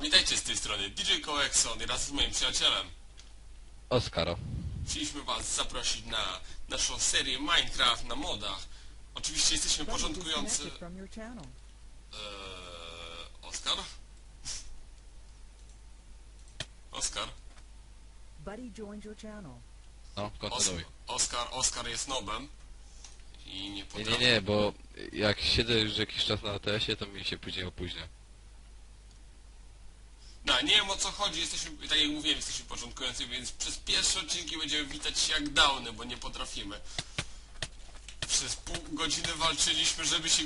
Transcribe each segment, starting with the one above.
Witajcie z tej strony DJ Koexon i raz z moim przyjacielem. Oskaro. Chcieliśmy was zaprosić na naszą serię Minecraft na modach. Oczywiście jesteśmy channel. Eee, Oskar? Oskar? Buddy joined your channel. No, Os kontynuuj. Oskar, Oskar jest nobem. I nie Nie, potrafi... nie, nie, bo jak siedzę już jakiś czas na ATS-ie, to mi się później opóźnia. No, nie wiem o co chodzi, jesteśmy, tak jak mówiłem, jesteśmy początkujący, więc przez pierwsze odcinki będziemy witać się jak downy, bo nie potrafimy. Przez pół godziny walczyliśmy, żeby się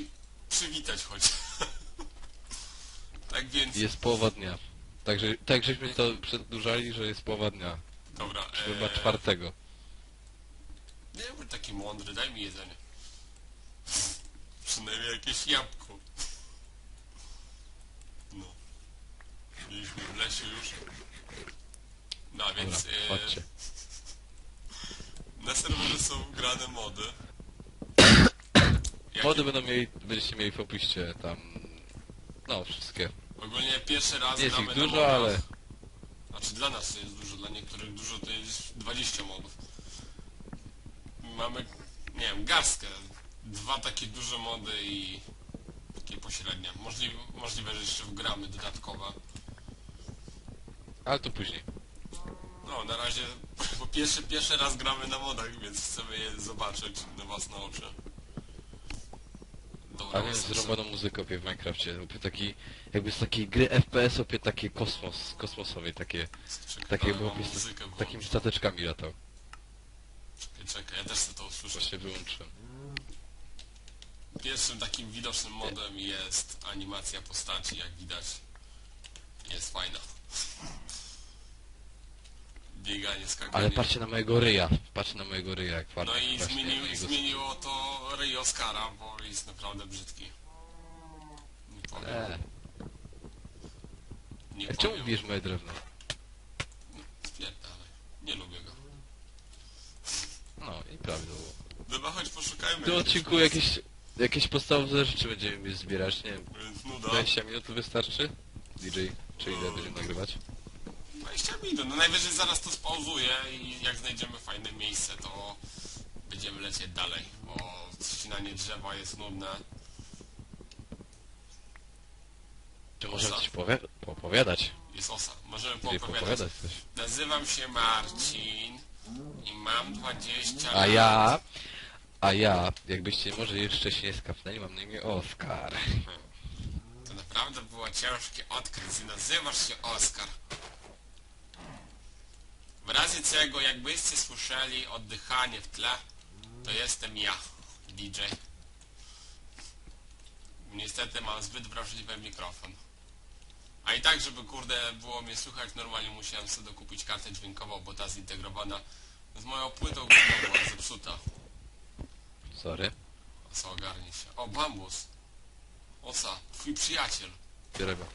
przywitać choć. tak więc, Jest połowa dnia. Także, tak żeśmy to przedłużali, że jest połowa dnia. dobra, Chyba eee, czwartego. nie bądź taki mądry, daj mi jedzenie. Przynajmniej jakieś jabłko. No. Byliśmy w lesie już. No, Dobra, więc... eee, chodźcie. Na serwerze są grane mody. Jak Mody będą mieli, będziecie mieli w opisie tam... No, wszystkie. Ogólnie pierwszy raz jest gramy ich na dużo, modach. ale... Znaczy dla nas to jest dużo, dla niektórych dużo to jest 20 modów. Mamy, nie wiem, garstkę. Dwa takie duże mody i takie pośrednie. Możliwe, możliwe że jeszcze wgramy dodatkowe. Ale to później. No, na razie, bo pierwszy, pierwszy raz gramy na modach, więc chcemy je zobaczyć na własne oczy. Dobra, A więc są- zrąbaną muzykę opie w Minecrafcie. Opie taki... Jakby z takiej gry FPS opie takie kosmos, kosmosowej, takie... Czekaj, Takie ale mam miejsce muzykę z takimi stateczkami latał. Czekaj, czekaj, ja też chcę to usłyszeć. Właśnie wyłączyłem. Pierwszym takim widocznym modem jest animacja postaci, jak widać. Jest fajna. Bieganie, skakanie. Ale patrzcie na mojego ryja. Patrzcie na mojego ryja, jak No i zmienił, jego- zmieniło to ryj Oscara, bo jest naprawdę brzydki. Nie powiem. Eee. Nie A czemu powiem. bijesz moje drewno? Spierdalaj. Nie lubię go. No i prawidłowo. Dobra, chodź poszukajmy. W tym odcinku jakieś, jakieś podstawowe rzeczy będziemy zbierać, nie wiem, Więc Nuda. 20 minut wystarczy? DJ, czy ile będziemy nagrywać? 20 minut. No najwyżej zaraz to spauzuję i jak znajdziemy fajne miejsce, to będziemy lecieć dalej, bo ścinanie drzewa jest nudne. Czy możemy Osa. coś powie poopowiadać? Jest osa. Możemy poopowiadać. coś. Nazywam się Marcin i mam 20 A lat. ja, a ja, jakbyście może jeszcze się nie skapnęli, mam na imię Oskar. To naprawdę było ciężkie odkryć i nazywasz się Oskar. W razie czego, jakbyście słyszeli oddychanie w tle, to jestem ja, DJ. Niestety mam zbyt wrażliwy mikrofon. A i tak, żeby kurde było mnie słychać, normalnie musiałem sobie dokupić kartę dźwiękową, bo ta zintegrowana z moją płytą była zepsuta. Sorry. Osa, ogarnij się. O, bambus. Osa, twój przyjaciel. Zbieraj ba-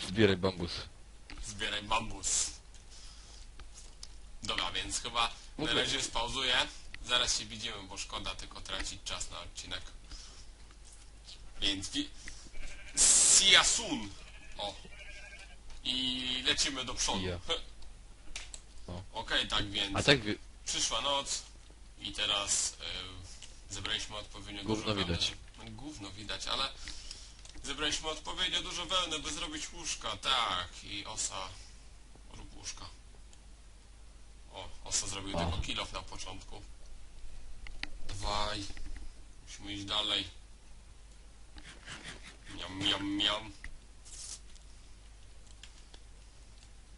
Zbieraj bambus. Zbieraj bambus. Dobra, więc chyba na razie spauzuję. Zaraz się widzimy, bo szkoda tylko tracić czas na odcinek. Więc wi... See ya soon! O. I lecimy do przodu. O. Okej, tak więc A tak wy... przyszła noc i teraz y, zebraliśmy odpowiednio Gówno dużo wełny. widać. No, Gówno widać, ale zebraliśmy odpowiednio dużo wełny, by zrobić łóżka, tak. I osa rób łóżka. O, osa zrobił O. tylko kilof na początku. Dwaj. Musimy iść dalej. Miam, miam, miam.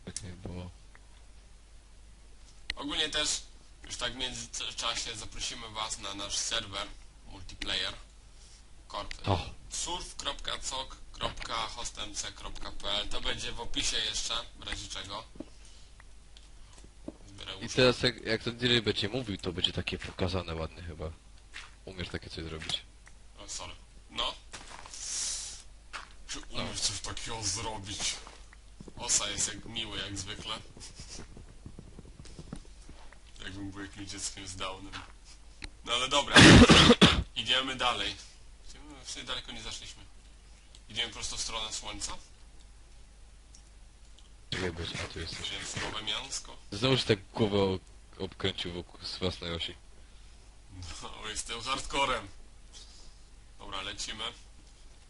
Tak nie było. Ogólnie też już tak w międzyczasie zaprosimy Was na nasz serwer multiplayer korp O, To będzie w opisie jeszcze, w razie czego. I teraz jak, jak ten DJ będzie mówił, to będzie takie pokazane ładnie chyba. Umiesz takie coś zrobić. O, sorry. No. Czy umiesz coś takiego zrobić? Osa jest jak miły, jak zwykle. Jakbym był jakimś dzieckiem z Downem. No ale dobra. Idziemy dalej. Sumie daleko nie zaszliśmy. Idziemy prosto w stronę słońca, Czekaj, bo a tu jesteś. idziemy w Miansko. Tak głowę o- obkręcił wokół z własnej osi. No, jestem hardcorem. Dobra, lecimy.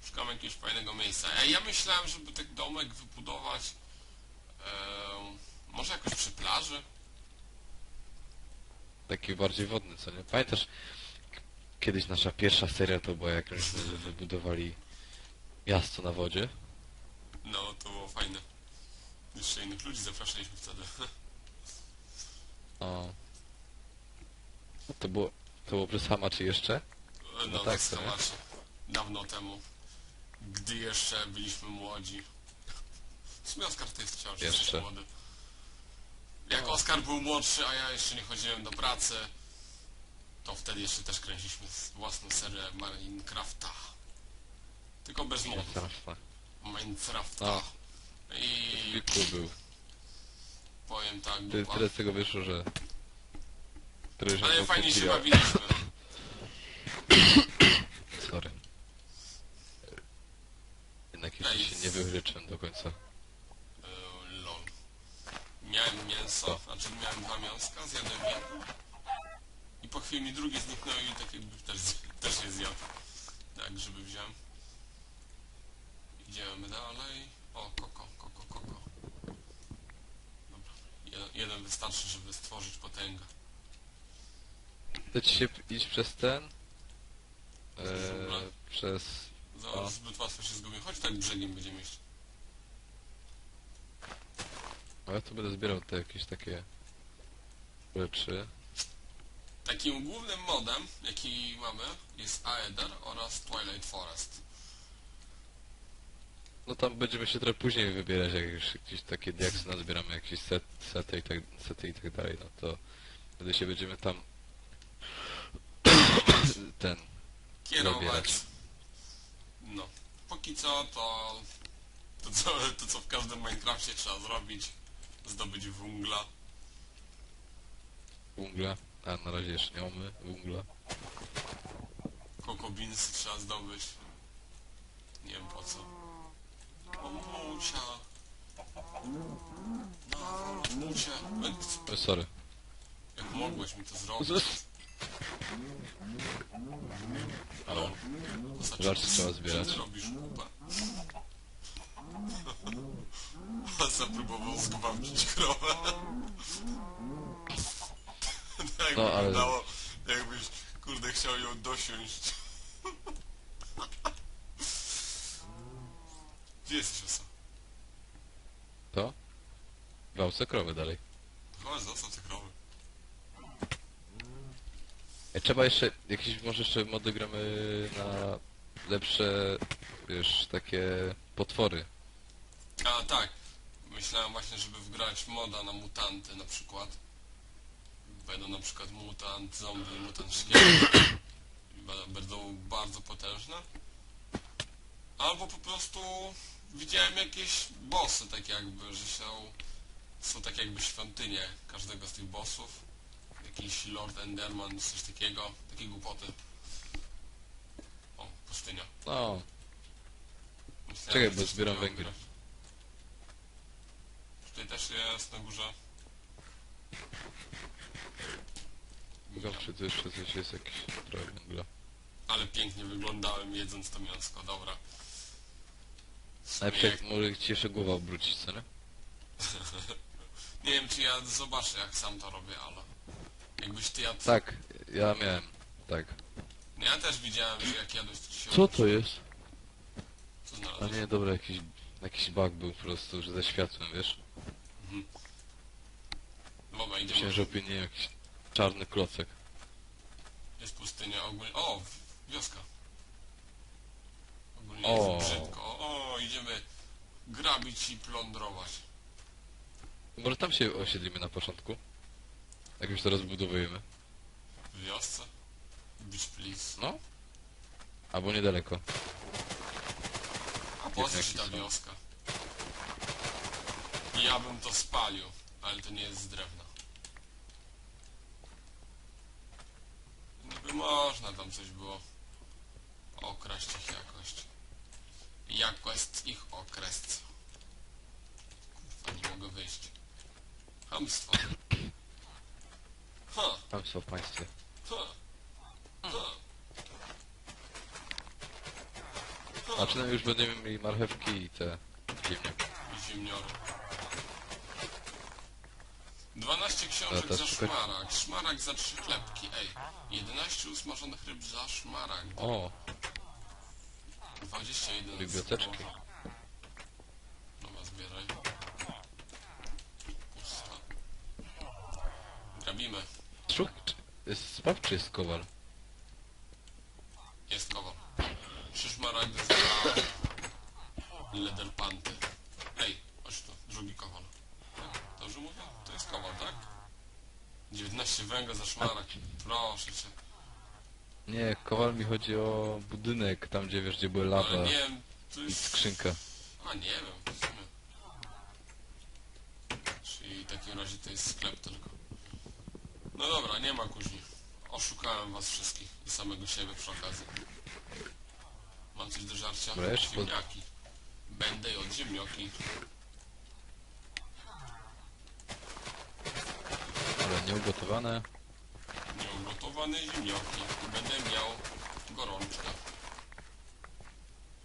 Szukamy jakiegoś fajnego miejsca. Ej, ja myślałem, żeby ten domek wybudować em, może jakoś przy plaży? Taki bardziej wodny, co nie? Pamiętasz, kiedyś nasza pierwsza seria to była jak myśmy wybudowali miasto na wodzie? No, to było fajne. Jeszcze innych ludzi zapraszaliśmy wtedy. O. To było, to było przez Hama czy jeszcze? No, tak, tak, zobaczcie. Dawno temu. Gdy jeszcze byliśmy młodzi. W sumie Oskar ty wciąż Jeszcze. młody. Jak No. Oskar był młodszy, a ja jeszcze nie chodziłem do pracy, to wtedy jeszcze też kręciliśmy własną serię Minecrafta. Tylko bez modów. Minecrafta. No. I Zwykły był. powiem tak, Ty, tyle z tego wyszło, że... Tyle, Ale fajnie się bawiliśmy. Sorry. Jednak Ej. jeszcze się nie wyryczyłem do końca. E, lol. Miałem mięso, znaczy miałem dwa mięska, zjadłem jedno. I po chwili mi drugie zniknęło i tak jakby też, też je zjadł. Tak, żeby wziąłem. Idziemy dalej. O, koko, koko, koko. Dobra. Je- Jeden wystarczy, żeby stworzyć potęgę. Chcę ci się iść przez ten? Dobra. Eee, przez... Za, O. zbyt łatwo się zgubię. Chodź tak brzegiem będziemy iść. A ja tu będę zbierał te jakieś takie rzeczy. Takim głównym modem, jaki mamy, jest Aether oraz Twilight Forest. No tam będziemy się trochę później wybierać, jak już jakieś takie diaksy nazbieramy, jakieś set, sety, i tak, sety i tak dalej, no to wtedy się będziemy tam ten kierować. Zabierać. No. Póki co to, to co, to co w każdym Minecrafcie trzeba zrobić. Zdobyć wungla. wungla, a na razie jeszcze nie mamy wungla. Beans trzeba zdobyć. Nie wiem po co. O Musia. No, Musia. O, sorry. Jak mogłeś mi to zrobić? Znaczy, Żarcie trzeba zbierać. Czy ty robisz próbował zgwałcić krowę. No, no, ale- wyglądało, jakbyś, kurde, chciał ją dosiąść. Gdzie jesteś, Osa? to? Gwałcę krowy dalej. Chodź, zostaw te krowy. E, Trzeba jeszcze, jakieś może jeszcze mody gramy na lepsze, wiesz, takie potwory. A, tak. Myślałem właśnie, żeby wgrać moda na mutanty na przykład. Będą na przykład mutant zombie, mutant szkielet. Będą bardzo potężne. Albo po prostu widziałem jakieś bossy, tak jakby, że są, są tak jakby świątynie każdego z tych bossów. Jakiś Lord Enderman, coś takiego, takie głupoty. O, pustynia. No, Myślałem, Czekaj, bo zbieram węgiel. Tutaj też jest na górze. Czy tu jeszcze coś jest jakieś trochę węgla. Ale pięknie wyglądałem jedząc to mięsko, dobra. Najpierw może ci jeszcze głowa obrócić, co nie? Nie wiem czy ja zobaczę jak sam to robię, ale... Jakbyś ty jadł... Tak, ja miałem, tak. No ja też widziałem, że jak jadłeś to ci się Co to jest? Co A znalazłeś? nie, dobra, jakiś, jakiś bug był po prostu, że ze światłem, wiesz? Dobra, idziemy. Myślałem, że opinię jakiś czarny klocek. Jest pustynia ogólnie... O! Wioska. Ogólnie O. jest brzydko. O, idziemy grabić i plądrować. Może tam się osiedlimy na początku? Jak już to rozbudowujemy. W wiosce. Beach please. No? Albo niedaleko. A po co Jaki ci ta są? wioska? Ja bym to spalił, ale to nie jest z drewna. Niby można tam coś było okraść ich jakoś. Jak jako jest ich okres. Kurwa, nie mogę wyjść. Hamstwo. Ha, Państwo w państwie. ha, ha. A przynajmniej już będziemy mieli marchewki i te. Ziemniory. 12 książek za szukać- szmaragd, szmaragd za trzy chlebki, ej. 11 usmażonych ryb za szmaragd. O, 21 Biblioteczki. złota. Dobra, zbieraj. Pusta. Grabimy. szuk... czy- Jest, sprawdź czy jest kowal. Jest kowal. Trzy szmaragdy za leder panty. Ej, chodź tu, drugi kowal. Dobrze mówię? To jest kowal, tak? 19 węgla za szmaragd. Proszę cię. Nie, kowal mi chodzi o budynek, tam gdzie wiesz, gdzie były lawa Ale nie wiem, to i jest... skrzynka. A nie wiem, w sumie. Czyli w takim razie to jest sklep tylko. No dobra, nie ma kuźni. Oszukałem was wszystkich i samego siebie przy okazji. Mam coś do żarcia? Pod- Ziemniaki. Będę od ziemnioki. Ale nieugotowane. Nieugotowane ziemnioki. Będę miał gorączkę.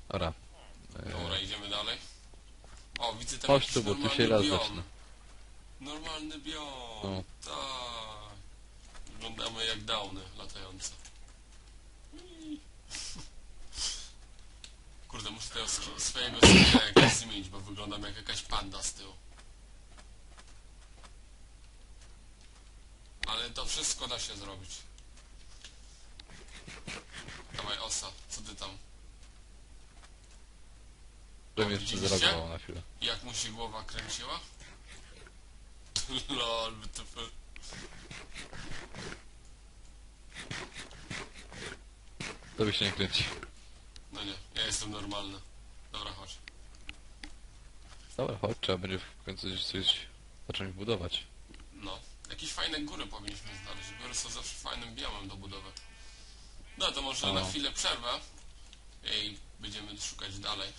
Dobra. Dobra, idziemy dalej. O, widzę tam Chodź tu, bo tu normalny się raz biom. zaczyna. Normalny biom. No. Tak. Wyglądamy jak downy latające. Kurde, muszę sk- swojego skina jakoś zmienić, bo wyglądam jak jakaś panda z tyłu. Ale to wszystko da się zrobić. Dawaj, osa, co ty tam? Żebym jeszcze Widzieliście? na chwilę. Jak mu się głowa kręciła? Lol, WTF. To by się nie kręci. No nie, ja jestem normalny. Dobra, chodź. Dobra, chodź, trzeba będzie w końcu gdzieś coś zacząć budować. No. Jakieś fajne góry powinniśmy znaleźć. Góry są zawsze fajnym biomem do budowy. No to może na No. chwilę przerwę i będziemy szukać dalej.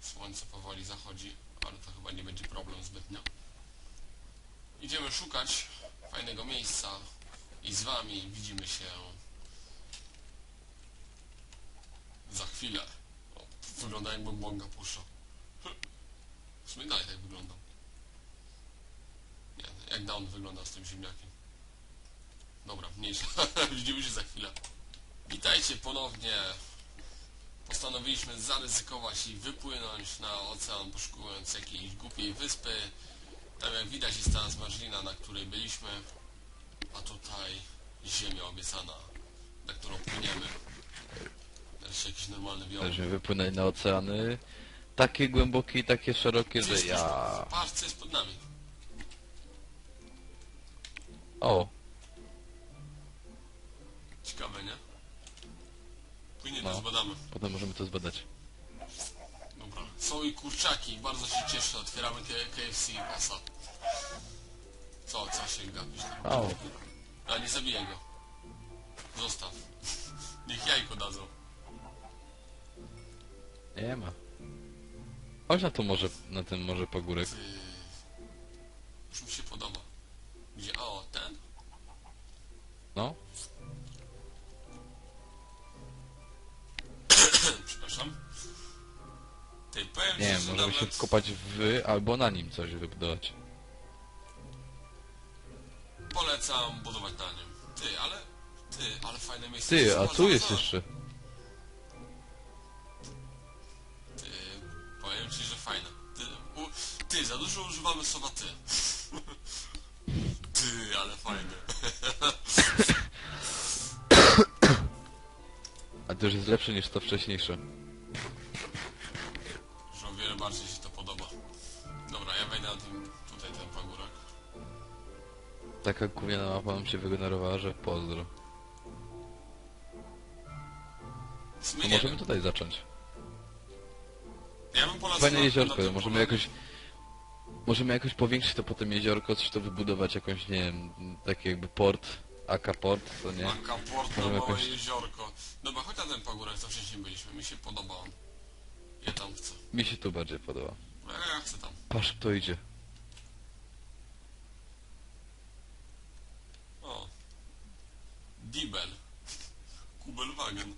Słońce powoli zachodzi, ale to chyba nie będzie problem zbytnio. Idziemy szukać fajnego miejsca i z wami widzimy się za chwilę. O, wygląda jakby błąka puszcza. W sumie dalej tak wyglądam. Jak down wygląda z tym ziemniakiem. Dobra, mniejsza. Widzimy się za chwilę. Witajcie ponownie. Postanowiliśmy zaryzykować i wypłynąć na ocean, poszukując jakiejś głupiej wyspy. Tam jak widać jest ta zmarzlina, na której byliśmy. A tutaj ziemia obiecana, na którą płyniemy. Nareszcie jakiś normalny biom. Żeśmy wypłynęli na oceany takie głębokie i takie szerokie, że ja... Patrz, co jest pod nami. O, Ciekawe, nie? Płynie No. to zbadamy. potem możemy to zbadać. Dobra. Są i kurczaki, bardzo się cieszę. Otwieramy K KFC i kasa. Co, co się gapisz? tam? O, A nie zabijaj go. Zostaw. Niech jajko dadzą. nie ma. Chodź na to może, na ten może pagórek. Ty. Już mi się podoba. Gdzie? O, ten? No, Przepraszam. Ty, powiem nie ci, że możemy się nawet... wkopać w albo na nim coś wybudować. Polecam budować na nim. Ty, ale... Ty, ale fajne miejsce. Ty, a Zobacz, tu jest zobacz. jeszcze. To już jest lepsze niż to wcześniejsze. Że o wiele bardziej się to podoba. Dobra, ja wejdę na tym, tutaj ten pagórek. Taka gówniana mapa nam się wygenerowała, że pozdro. W sumie To nie możemy wiem. tutaj zacząć. Ja bym polecał Fajne na- jeziorko, na tym możemy polu. jakoś... Możemy jakoś powiększyć to potem jeziorko, coś to wybudować jakąś, nie wiem, taki jakby port, AK port, co nie? Maka port na Możemy małe jakoś- jeziorko. Dobra, chodź na ten pagórek, co wcześniej byliśmy. Mi się podoba on. Ja tam chcę. Mi się tu bardziej podoba. A ja chcę tam. Patrz kto idzie. O. Dibel. Kubelwagen.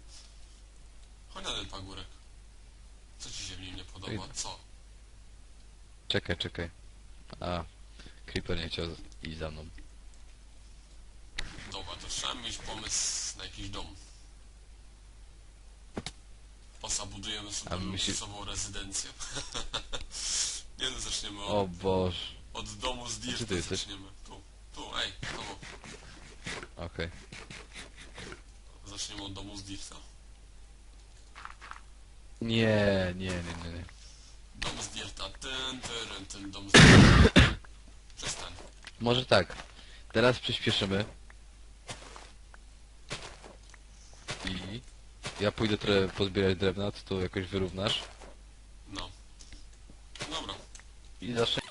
Chodź na ten pagórek. Co ci się w nim nie podoba? Idę. Co? Czekaj, czekaj. A, Creeper nie chciał iść za mną. To trzeba mieć pomysł na jakiś dom. Osa, budujemy sobie A luksusową rezydencję. nie no, zaczniemy od, O Boż. od domu z Gdzie ty jesteś? zaczniemy. Tu, tu, ej, tu. Okej. Zaczniemy od domu z Dirta. Nie, nie, nie, nie, nie. Dom z Dirta, ten, ten, ten dom z Dirta. Przestań. Może tak. Teraz przyspieszymy. I ja pójdę trochę pozbierać drewna, to to jakoś wyrównasz. No. Dobra. I zacznę.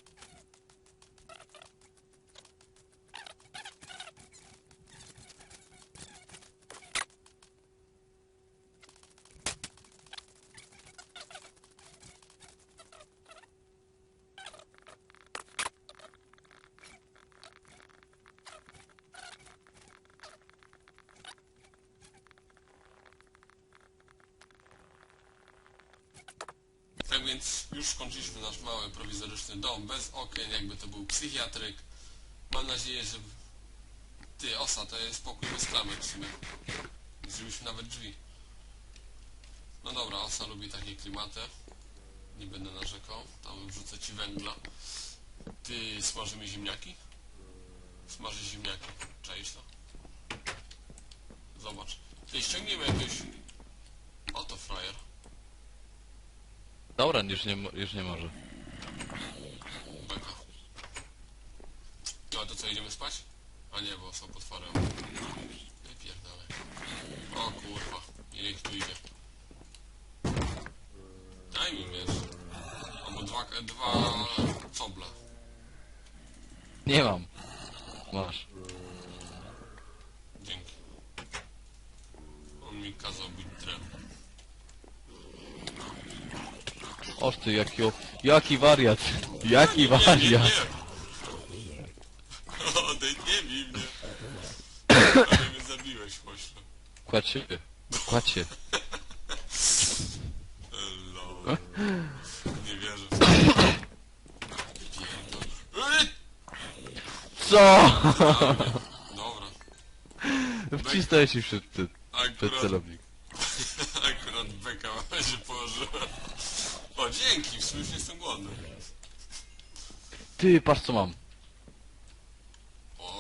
Tak więc już skończyliśmy nasz mały prowizoryczny dom, bez okien, jakby to był psychiatryk. Mam nadzieję, że... Ty, osa, to jest pokój bez klamek w sumie. Zrobiliśmy nawet drzwi. No dobra, osa lubi takie klimaty. Nie będę narzekał. Tam wrzucę ci węgla. Ty, smażymy ziemniaki? Smaży ziemniaki. Czaisz to? Zobacz. Ty, ściągniemy jakiegoś... Dobra, już nie, mo- już nie może. Beka. No a to co, idziemy spać? A nie, bo są potwory. Wypierdalaj. O kurwa, ile ich tu idzie. Daj mi miecz. Albo dwa, dwa coble. Nie mam. Masz. Dzięki. On mi kazał być drewno. Oż ty, jaki, o- jaki wariat. Jaki Nie, nie, wariat. nie. Odejdź, nie bij mnie. Ale mnie zabiłeś, pośle. Kładź się. Kładź się. Lol. Nie wierzę. Pierdol. Ej! Co? Dobra. Wcisnąłeś się przed, przed, przed Akurat, celownik. akurat beka się położyła. O, dzięki, w sumie już nie jestem głodny. Ty, patrz co mam.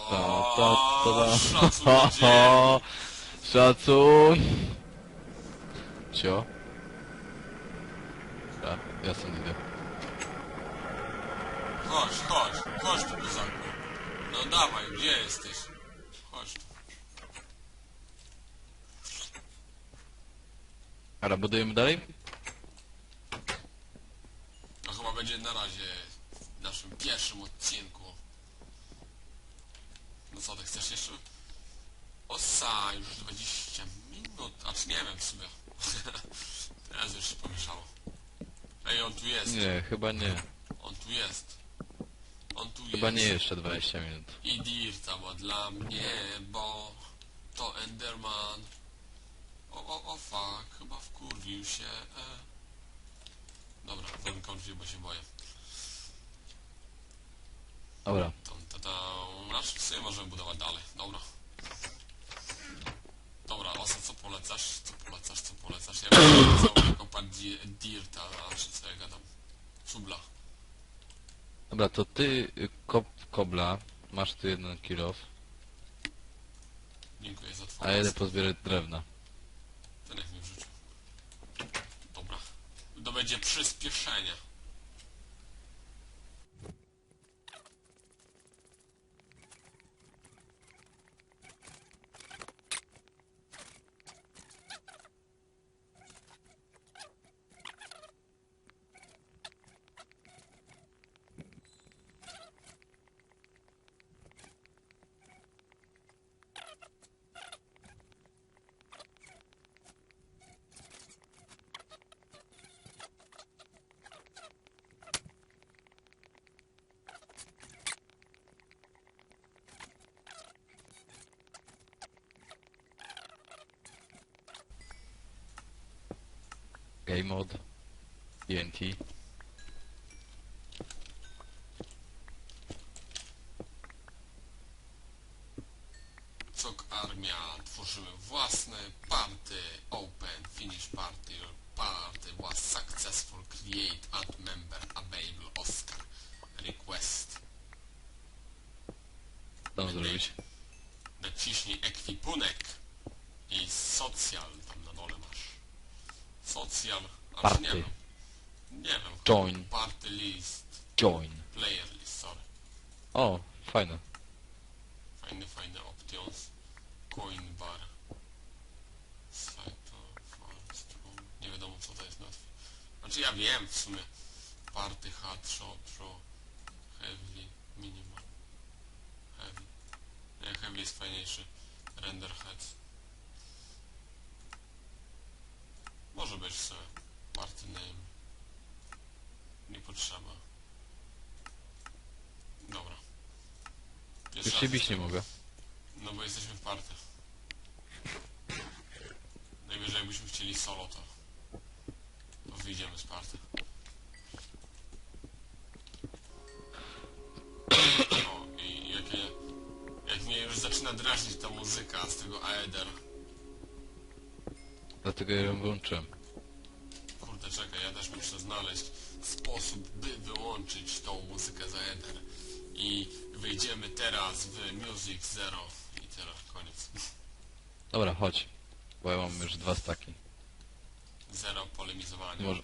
Ta, ta, ta, ta. dzień. Szacun. Cio. A, ja stąd idę. Chodź, chodź, chodź tu kozaku. No dawaj, gdzie jesteś? Chodź tu. Ara, budujemy dalej? To chyba będzie na razie pierwszym odcinku. No co, ty chcesz jeszcze? Osa, już 20 minut, a czy nie wiem w sumie. Teraz już się pomieszało. Ej, on tu jest. Nie, chyba nie. On tu jest. On tu Chyba jest. nie jeszcze 20 minut. I Dirta, bo dla mnie, bo to Enderman. O, o, o fuck, chyba wkurwił się. E. Dobra, ten kończy, bo się boję. Dobra. Tam, ta, tam. Znaczy, w sumie możemy budować dalej. Dobra. Dobra, Osa, co polecasz? Co polecasz, co polecasz? Ja bym polecał kopać di Dirta, a czy co ja gadam? Subla. Dobra, to ty y, kop kobla. Masz tu jeden kilof. Dziękuję za A twoją ja jedę pozbierać drewna. Ten jak mi wrzucił. Dobra. To będzie przyspieszenie. A mod. ENT. Znaczy ja wiem w sumie. Party, hard, shop, pro, heavy, minimal. Heavy. Nie, heavy jest fajniejszy. Render head. Może być w sumie. Party name. Nie potrzeba. Dobra. Pierwszy Już raz się bić nie mogę. no bo jesteśmy w party. Najwyżej jakbyśmy chcieli solo to... Wyjdziemy z party. O, i jakie... Jak mnie już zaczyna drażnić ta muzyka z tego Aether. Dlatego ja ją wyłączyłem. Kurde, czekaj, ja też muszę znaleźć sposób, by wyłączyć tą muzykę z Aether. I wyjdziemy teraz w Music Zero. I teraz koniec. Dobra, chodź. Bo ja mam już dwa staki. Zero polemizowania. Może...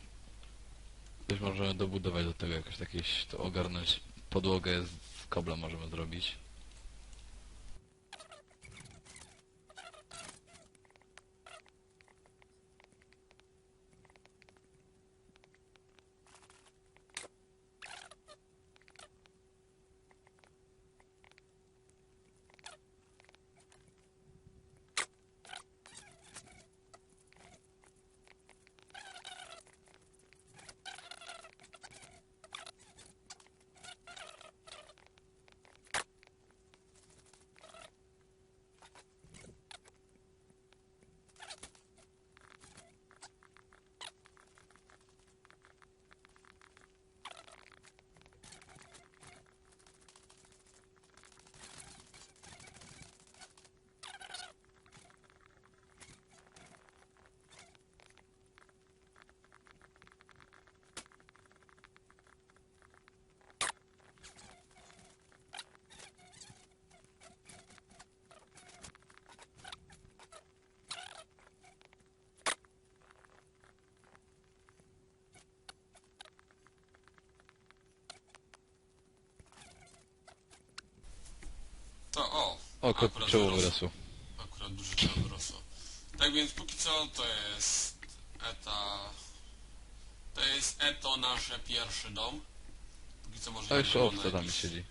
Coś możemy dobudować do tego jakoś jakieś, to ogarnąć. Podłogę z kobla możemy zrobić. To o. O, kot akurat czoło wyrosło. wyrosło. Akurat duże czoło wyrosło. Tak więc póki co to jest eta... To jest eto nasze pierwszy dom. Póki co może A jeszcze owca tam jakiś- siedzi.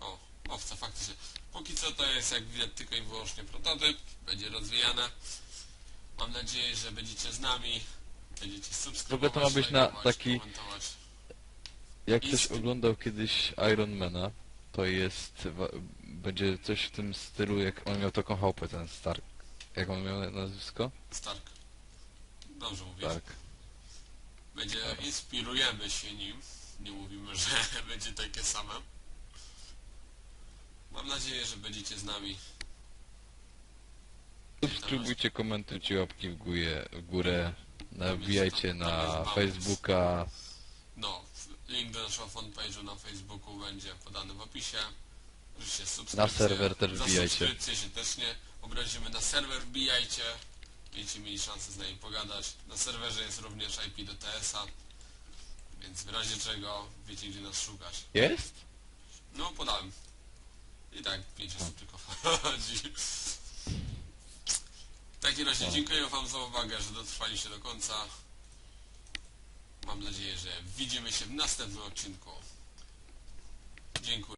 O, owca faktycznie. Póki co to jest jak widać tylko i wyłącznie prototyp. Będzie rozwijane. Mam nadzieję, że będziecie z nami. Będziecie subskrybować, to ma być na taki-. Jak ktoś oglądał kiedyś Ironmana, to jest... Będzie coś w tym stylu, jak on miał taką chałupę, ten Stark. Jak on miał na- nazwisko? Stark. Dobrze mówisz. Stark. Będzie, inspirujemy się nim. Nie mówimy, że będzie takie same. Mam nadzieję, że będziecie z nami. Subskrybujcie, komentujcie, łapki w górę, w górę nabijajcie Tam na. Facebooka, No, link do naszego fanpage'u na Facebooku będzie podany w opisie. Oczywiście Na serwer też Za wbijajcie. subskrypcję się też nie obrazimy. Na serwer wbijajcie. Będziecie mieli szansę z nami pogadać. Na serwerze jest również IP do TS-a. Więc w razie czego wiecie gdzie nas szukać. Jest? No, podałem. I tak 5 osób tylko wchodzi. W takim razie dziękuję Wam za uwagę, że dotrwaliście do końca. Mam nadzieję, że widzimy się w następnym odcinku. Dziękuję.